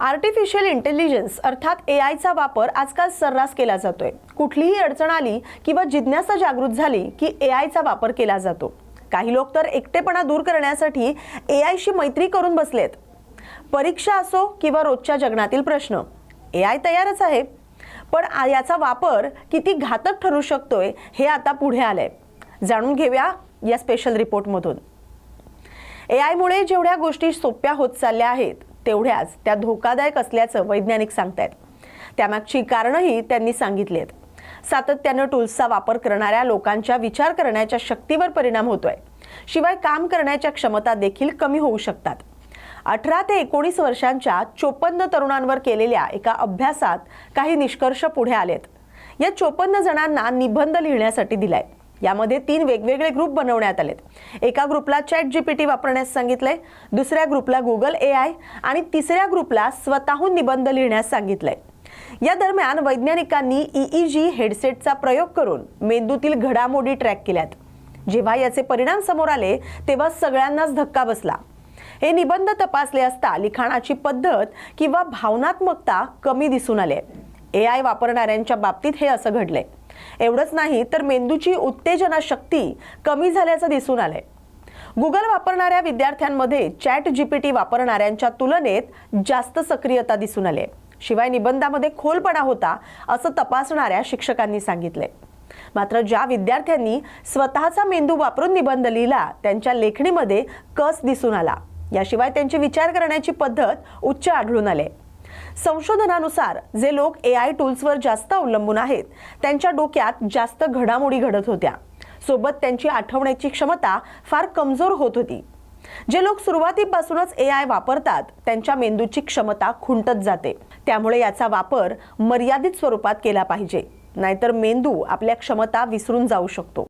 Artificial intelligence अर्थात ए आयचा वापर आजकाल सर्रास केला जातोय. कुठलीही अडचण आली किंवा जिज्ञासा जागृत झाली की ए आयचा वापर केला जातो. काही लोक तर एकटेपणा दूर करण्यासाठी ए आयशी मैत्री करून बसलेत. परीक्षा असो किंवा रोजच्या जगण्यातील प्रश्न ए आय तयारच आहे. पण याचा वापर किती घातक ठरू शकतोय हे आता पुढे आलंय. जाणून घेऊया या स्पेशल रिपोर्टमधून ए आयमुळे जेवढ्या गोष्टी सोप्या होत चालल्या आहेत तेवढ्याच त्या धोकादायक असल्याचं वैज्ञानिक सांगतायत. त्यामागची कारणंही त्यांनी सांगितली आहेत सातत्यानं टूल्सचा वापर करणाऱ्या लोकांच्या विचार करण्याच्या शक्तीवर परिणाम होतोय. शिवाय काम करण्याच्या क्षमता देखील कमी होऊ शकतात. अठरा ते एकोणीस वर्षांच्या चोपन्न तरुणांवर केलेल्या एका अभ्यासात काही निष्कर्ष पुढे आलेत. या चोपन्न जणांना निबंध लिहिण्यासाठी दिलाय. यामध्ये तीन वेगवेगळे ग्रुप बनवण्यात आलेत. एका ग्रुपला चॅट जीपीटी वापरण्यास सांगितलंय दुसऱ्या ग्रुपला गुगल ए आय आणि तिसऱ्या ग्रुपला स्वतःहून निबंध लिहिण्यास सांगितलंय. या दरम्यान वैज्ञानिकांनी ईईजी हेडसेटचा प्रयोग करून मेंदूतील घडामोडी ट्रॅक केल्यात. जेव्हा याचे परिणाम समोर आले तेव्हा सगळ्यांनाच धक्का बसला. हे निबंध तपासले असता लिखाणाची पद्धत किंवा भावनात्मकता कमी दिसून आले ए आय वापरणाऱ्यांच्या बाबतीत हे असं घडलंय. एवढंच नाही तर मेंदूची उत्तेजना शक्ती कमी झाल्याचं दिसून आलंय. गुगल वापरणाऱ्या विद्यार्थ्यांमध्ये चॅट जीपीटी वापरणाऱ्यांच्या तुलनेत जास्त सक्रियता दिसून आली शिवाय निबंधामध्ये खोलपणा होता असं तपासणाऱ्या शिक्षकांनी सांगितले मात्र ज्या विद्यार्थ्यांनी स्वतःचा मेंदू वापरून निबंध लिहिला त्यांच्या लेखणीमध्ये कस दिसून आला? याशिवाय त्यांची विचार करण्याची पद्धत उच्च आढळून आले संशोधनानुसार जे लोक ए आय टूल्सवर जास्त अवलंबून आहेत त्यांच्या डोक्यात जास्त घडामोडी घडत होत्या. सोबत त्यांची आठवण्याची क्षमता फार कमजोर होत होती. जे लोक सुरुवातीपासूनच ए आय वापरतात त्यांच्या मेंदूची क्षमता खुंटत जाते. त्यामुळे याचा वापर मर्यादित स्वरूपात केला पाहिजे. नाहीतर मेंदू आपल्या क्षमता विसरून जाऊ शकतो.